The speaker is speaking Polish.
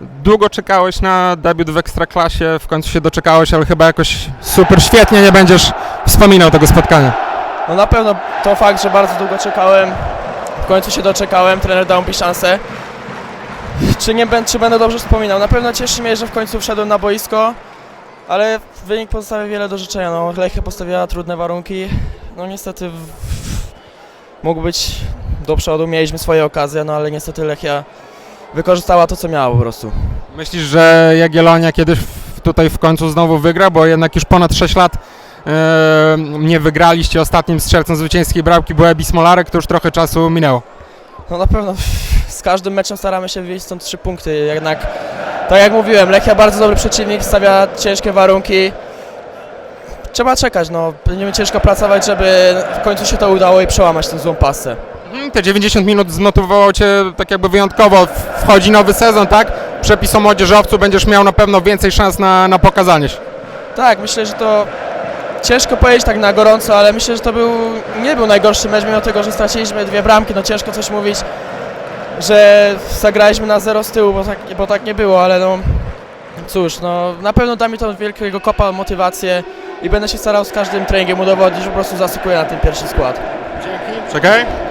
Długo czekałeś na debiut w Ekstraklasie, w końcu się doczekałeś, ale chyba jakoś super świetnie nie będziesz wspominał tego spotkania. No na pewno to fakt, że bardzo długo czekałem. W końcu się doczekałem, trener dał mi szansę. Czy, nie, czy będę dobrze wspominał? Na pewno cieszy mnie, że w końcu wszedłem na boisko, ale wynik pozostawia wiele do życzenia. No, Lechia postawiła trudne warunki. No niestety w, mógł być do przodu, mieliśmy swoje okazje, no ale niestety Lechia wykorzystała to, co miała po prostu. Myślisz, że Jagiellonia kiedyś w- tutaj w końcu znowu wygra, bo jednak już ponad 6 lat e, nie wygraliście. Ostatnim strzelcem zwycięskiej bramki był Ebi Smolarek, to już trochę czasu minęło. No na pewno z każdym meczem staramy się wyjść stąd trzy punkty. Jednak, tak jak mówiłem, Lechia bardzo dobry przeciwnik, stawia ciężkie warunki. Trzeba czekać, no. Będziemy ciężko pracować, żeby w końcu się to udało i przełamać tę złą pasę. Mhm, Te 90 minut zmotywowało Cię tak jakby wyjątkowo. Wchodzi nowy sezon, tak? Przepis o młodzieżowcu, będziesz miał na pewno więcej szans na, na pokazanie się. Tak, myślę, że to ciężko powiedzieć tak na gorąco, ale myślę, że to był, nie był najgorszy mecz, mimo tego, że straciliśmy dwie bramki, no ciężko coś mówić, że zagraliśmy na zero z tyłu, bo tak, bo tak nie było, ale no cóż, no na pewno da mi to wielkiego kopa motywację i będę się starał z każdym treningiem udowodnić, że po prostu zasługuję na ten pierwszy skład. Czekaj.